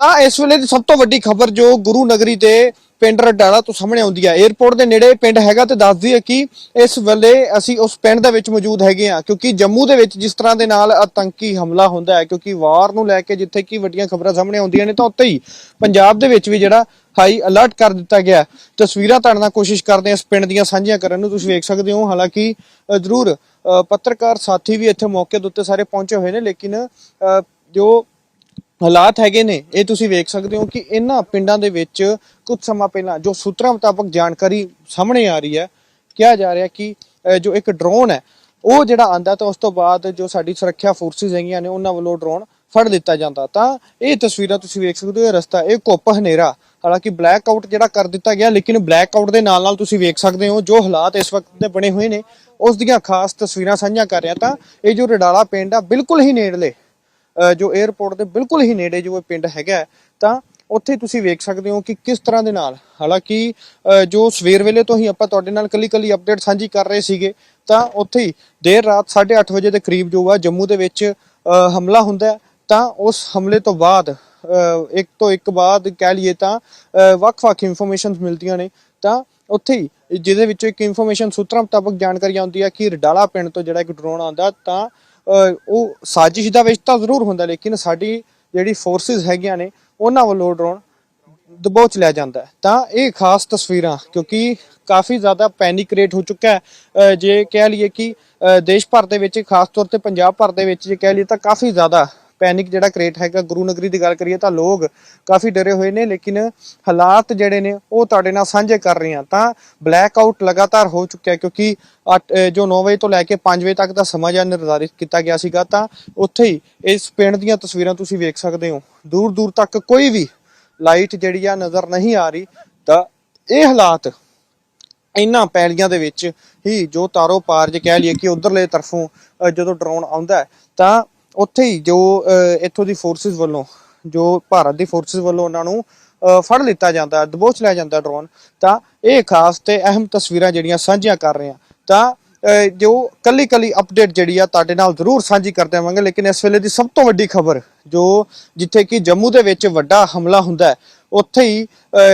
ਆ ਇਸ ਵੇਲੇ ਦੀ ਸਭ ਤੋਂ ਵੱਡੀ ਖਬਰ ਜੋ ਗੁਰੂ ਨਗਰੀ ਦੇ ਪਿੰਡ ਰਡਾਲਾ ਤੋਂ ਸਾਹਮਣੇ ਆਉਂਦੀ ਹੈ 에어ਪੋਰਟ ਦੇ ਨੇੜੇ ਪਿੰਡ ਹੈਗਾ ਤੇ ਦੱਸਦੀ ਹੈ ਕਿ ਇਸ ਵੇਲੇ ਅਸੀਂ ਉਸ ਪਿੰਡ ਦੇ ਵਿੱਚ ਮੌਜੂਦ ਹੈਗੇ ਆ ਕਿਉਂਕਿ ਜੰਮੂ ਦੇ ਵਿੱਚ ਜਿਸ ਤਰ੍ਹਾਂ ਦੇ ਨਾਲ ਆਤੰਕੀ ਹਮਲਾ ਹੁੰਦਾ ਹੈ ਕਿਉਂਕਿ ਵਾਰ ਨੂੰ ਲੈ ਕੇ ਜਿੱਥੇ ਕੀ ਵੱਡੀਆਂ ਖਬਰਾਂ ਸਾਹਮਣੇ ਆਉਂਦੀਆਂ ਨੇ ਤਾਂ ਉੱਥੇ ਹੀ ਪੰਜਾਬ ਦੇ ਵਿੱਚ ਵੀ ਜਿਹੜਾ ਹਾਈ ਅਲਰਟ ਕਰ ਦਿੱਤਾ ਗਿਆ ਤਸਵੀਰਾਂ ਤੁਹਾਡੇ ਨਾਲ ਕੋਸ਼ਿਸ਼ ਕਰਦੇ ਹਾਂ ਇਸ ਪਿੰਡ ਦੀਆਂ ਸਾਂਝੀਆਂ ਕਰਨ ਨੂੰ। ਤੁਸੀਂ ਵੇਖ ਸਕਦੇ ਹੋ ਹਾਲਾਂਕਿ ਜ਼ਰੂਰ ਅ, ਪੱਤਰਕਾਰ ਸਾਥੀ ਵੀ ਇੱਥੇ ਮੌਕੇ ਦੇ ਉੱਤੇ ਸਾਰੇ ਪਹੁੰਚੇ ਹੋਏ ਨੇ ਲੇਕਿਨ ਅ, ਜੋ ਹਾਲਾਤ ਹੈਗੇ ਨੇ, ਇਹ ਤੁਸੀਂ ਵੇਖ ਸਕਦੇ ਹੋ ਕਿ ਇਹਨਾਂ ਪਿੰਡਾਂ ਦੇ ਵਿੱਚ ਕੁਝ ਸਮਾਂ ਪਹਿਲਾਂ ਜੋ ਸੂਤਰਾਂ ਮੁਤਾਬਕ ਜਾਣਕਾਰੀ ਸਾਹਮਣੇ ਆ ਰਹੀ ਹੈ, ਕਿਹਾ ਜਾ ਰਿਹਾ ਕਿ ਜੋ ਇੱਕ ਡਰੋਨ ਹੈ, ਉਹ ਜਿਹੜਾ ਆਂਦਾ ਤਾਂ ਉਸ ਤੋਂ ਬਾਅਦ ਜੋ ਸਾਡੀ ਸੁਰੱਖਿਆ ਫੋਰਸਿਸ ਹੈਗੀਆਂ ਨੇ, ਉਹਨਾਂ ਵੱਲੋਂ ਡਰੋਨ ਫੜ ਦਿੱਤਾ ਜਾਂਦਾ। ਤਾਂ ਇਹ ਤਸਵੀਰਾਂ ਤੁਸੀਂ ਵੇਖ ਸਕਦੇ ਹੋ, ਇਹ ਰਸਤਾ, ਇਹ ਘੁੱਪ ਹਨੇਰਾ, ਹਾਲਾਂਕਿ ਬਲੈਕ ਆਊਟ ਜਿਹੜਾ ਕਰ ਦਿੱਤਾ ਗਿਆ, ਲੇਕਿਨ ਬਲੈਕ ਆਊਟ ਦੇ ਨਾਲ ਨਾਲ ਤੁਸੀਂ ਵੇਖ ਸਕਦੇ ਹੋ ਜੋ ਹਾਲਾਤ ਇਸ ਵਕਤ ਦੇ ਬਣੇ ਹੋਏ ਨੇ, ਉਸ ਦੀਆਂ ਖਾਸ ਤਸਵੀਰਾਂ ਸਾਂਝੀਆਂ ਕਰ ਰਿਹਾ ਤਾਂ ਇਹ ਜੋ ਰਡਾਲਾ ਪਿੰਡ ਆ, ਬਿਲਕੁਲ ਹੀ ਨੇੜਲੇ ਜੋ 에어ਪੋਰਟ ਦੇ ਬਿਲਕੁਲ ਹੀ ਨੇੜੇ ਜੋ ਇਹ ਪਿੰਡ ਹੈਗਾ ਤਾਂ ਉੱਥੇ ਤੁਸੀਂ ਵੇਖ ਸਕਦੇ ਹੋ ਕਿ ਕਿਸ ਤਰ੍ਹਾਂ ਦੇ ਨਾਲ ਹਾਲਾਂਕਿ ਜੋ ਸਵੇਰ ਵੇਲੇ ਤੋਂ ਹੀ ਆਪਾਂ ਤੁਹਾਡੇ ਨਾਲ ਕੱਲੀ ਕੱਲੀ ਅਪਡੇਟ ਸਾਂਝੀ ਕਰ ਰਹੇ ਸੀਗੇ ਤਾਂ ਉੱਥੇ ਹੀ ਦੇਰ ਰਾਤ 8:30 ਵਜੇ ਦੇ ਕਰੀਬ ਜੋ ਆ ਜੰਮੂ ਦੇ ਵਿੱਚ ਹਮਲਾ ਹੁੰਦਾ ਤਾਂ ਉਸ ਹਮਲੇ ਤੋਂ ਬਾਅਦ ਇੱਕ ਤੋਂ ਇੱਕ ਬਾਅਦ ਕਹਿ ਲਈਏ ਤਾਂ ਅ, ਵੱਖ-ਵੱਖ ਇਨਫੋਰਮੇਸ਼ਨਸ ਮਿਲਦੀਆਂ ਨੇ ਤਾਂ ਉੱਥੇ ਹੀ ਜਿਹਦੇ ਵਿੱਚੋਂ ਇੱਕ ਇਨਫੋਰਮੇਸ਼ਨ ਸੂਤਰਾਂ ਮੁਤਾਬਕ ਜਾਣਕਾਰੀ ਆਉਂਦੀ ਹੈ ਕਿ ਰਡਾਲਾ ਪਿੰਡ ਤੋਂ ਜਿਹੜਾ ਇੱਕ ਡਰੋਨ ਆਉਂਦਾ ਤਾਂ ਉਹ ਸਾਜ਼ਿਸ਼ ਦਾ ਵਿੱਚ ਤਾਂ ਜ਼ਰੂਰ ਹੁੰਦਾ, ਲੇਕਿਨ ਸਾਡੀ ਜਿਹੜੀ ਫੋਰਸਿਸ ਹੈਗੀਆਂ ਨੇ, ਉਹਨਾਂ ਵੱਲੋਂ ਡਰੋਨ ਦਬੋਚ ਲਿਆ ਜਾਂਦਾ ਤਾਂ ਇਹ ਖਾਸ ਤਸਵੀਰਾਂ, ਕਿਉਂਕਿ ਕਾਫੀ ਜ਼ਿਆਦਾ ਪੈਨਿਕ ਰੇਟ ਹੋ ਚੁੱਕਾ ਹੈ। ਜੇ ਕਹਿ ਲਈਏ ਕਿ ਦੇਸ਼ ਭਰ ਦੇ ਵਿੱਚ, ਖਾਸ ਤੌਰ ਤੇ ਪੰਜਾਬ ਭਰ ਦੇ ਵਿੱਚ ਜੇ ਕਹਿ ਲਈਏ ਤਾਂ ਕਾਫੀ ਜ਼ਿਆਦਾ ਪੈਨਿਕ ਜਿਹੜਾ ਕ੍ਰੀਏਟ ਹੈਗਾ, ਗੁਰੂ ਨਗਰੀ ਦੀ ਗੱਲ ਕਰੀਏ ਤਾਂ ਲੋਕ ਕਾਫੀ ਡਰੇ ਹੋਏ ਨੇ, ਲੇਕਿਨ ਹਾਲਾਤ ਜਿਹੜੇ ਨੇ ਉਹ ਤੁਹਾਡੇ ਨਾਲ ਸਾਂਝੇ ਕਰ ਰਹੇ ਹਾਂ। ਤਾਂ ਬਲੈਕ ਆਊਟ ਲਗਾਤਾਰ ਹੋ ਚੁੱਕਿਆ ਕਿਉਂਕਿ ਜੋ 9 ਵਜੇ ਤੋਂ ਲੈ ਕੇ 5 ਵਜੇ ਤੱਕ ਦਾ ਸਮਾਂ ਜਿਹੜਾ ਨਿਰਧਾਰਿਤ ਕੀਤਾ ਗਿਆ ਸੀਗਾ, ਤਾਂ ਉੱਥੇ ਹੀ ਇਸ ਪਿੰਡ ਦੀਆਂ ਤਸਵੀਰਾਂ ਤੁਸੀਂ ਵੇਖ ਸਕਦੇ ਹੋ। ਦੂਰ ਦੂਰ ਤੱਕ ਕੋਈ ਵੀ ਲਾਈਟ ਜਿਹੜੀ ਆ ਨਜ਼ਰ ਨਹੀਂ ਆ ਰਹੀ। ਤਾਂ ਇਹ ਹਾਲਾਤ ਇਹਨਾਂ ਪੈਲੀਆਂ ਦੇ ਵਿੱਚ ਹੀ ਜੋ ਤਾਰੋ ਪਾਰ ਜੇ ਕਹਿ ਲਈਏ ਕਿ ਉਧਰਲੇ ਤਰਫੋਂ ਜਦੋਂ ਡਰੋਨ ਆਉਂਦਾ ਤਾਂ ਉੱਥੇ ਹੀ ਜੋ ਇੱਥੋਂ ਦੀ ਫੋਰਸਿਸ ਵੱਲੋਂ ਜੋ ਭਾਰਤ ਦੀ ਫੋਰਸਿਸ ਵੱਲੋਂ ਉਹਨਾਂ ਨੂੰ ਫੜ ਲਿੱਤਾ ਜਾਂਦਾ ਦਬੋਚ ਲਿਆ ਜਾਂਦਾ ਡਰੋਨ ਤਾਂ ਇਹ ਖਾਸ ਤੇ ਅਹਿਮ ਤਸਵੀਰਾਂ ਜਿਹੜੀਆਂ ਸਾਂਝੀਆਂ ਕਰ ਰਹੇ ਹਾਂ ਤਾਂ ਅ, ਜੋ ਕੱਲੀ ਕੱਲੀ ਅਪਡੇਟ ਜਿਹੜੀ ਆ ਤੁਹਾਡੇ ਨਾਲ ਜ਼ਰੂਰ ਸਾਂਝੀ ਕਰ ਦੇਵਾਂਗੇ ਲੇਕਿਨ ਇਸ ਵੇਲੇ ਦੀ ਸਭ ਤੋਂ ਵੱਡੀ ਖਬਰ ਜੋ ਜਿੱਥੇ ਕਿ ਜੰਮੂ ਦੇ ਵਿੱਚ ਵੱਡਾ ਹਮਲਾ ਹੁੰਦਾ ਉੱਥੇ ਹੀ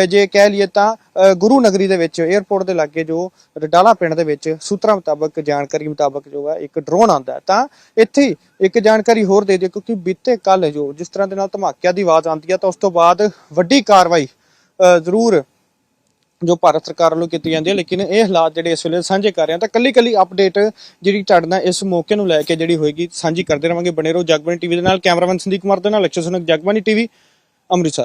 ਜੇ ਕਹਿ ਲਈਏ ਤਾਂ ਗੁਰੂ ਨਗਰੀ ਦੇ ਵਿੱਚ 에어ਪੋਰਟ ਦੇ ਲਾਗੇ ਜੋ ਰਡਾਲਾ ਪਿੰਡ ਦੇ ਵਿੱਚ ਸੂਤਰਾਂ ਮੁਤਾਬਕ, ਜਾਣਕਾਰੀ ਮੁਤਾਬਕ ਜੋ ਹੈ, ਇੱਕ ਡਰੋਨ ਆਉਂਦਾ ਤਾਂ ਇੱਥੇ ਹੀ ਇੱਕ ਜਾਣਕਾਰੀ ਹੋਰ ਦੇ ਦਿਓ, ਕਿਉਂਕਿ ਬੀਤੇ ਕੱਲ ਜੋ ਜਿਸ ਤਰ੍ਹਾਂ ਦੇ ਨਾਲ ਧਮਾਕਿਆਂ ਦੀ ਆਵਾਜ਼ ਆਉਂਦੀ ਹੈ, ਤਾਂ ਉਸ ਤੋਂ ਬਾਅਦ ਵੱਡੀ ਕਾਰਵਾਈ ਜ਼ਰੂਰ ਜੋ ਭਾਰਤ ਸਰਕਾਰ ਵੱਲੋਂ ਕੀਤੀ ਜਾਂਦੀ ਹੈ। ਲੇਕਿਨ ਇਹ ਹਾਲਾਤ ਜਿਹੜੇ ਇਸ ਵੇਲੇ ਸਾਂਝੇ ਕਰ ਰਹੇ ਹਾਂ, ਤਾਂ ਕੱਲੀ ਕੱਲੀ ਅਪਡੇਟ ਜਿਹੜੀ ਤੁਹਾਡੇ ਨਾਲ ਇਸ ਮੌਕੇ ਨੂੰ ਲੈ ਕੇ ਜਿਹੜੀ ਹੋਏਗੀ, ਸਾਂਝੀ ਕਰਦੇ ਰਵਾਂਗੇ। ਬਣੇ ਰਹੋ ਜਗਬਾਣੀ ਟੀਵੀ ਦੇ ਨਾਲ, ਕੈਮਰਾਮੈਨ ਸੰਦੀਪ ਕੁਮਾਰ ਦੇ ਨਾਲ, ਲਕਸ਼ੇ ਸੁਨਕ, ਜਗਬਾਣੀ ਟੀਵੀ, ਅੰਮ੍ਰਿਤਸਰ।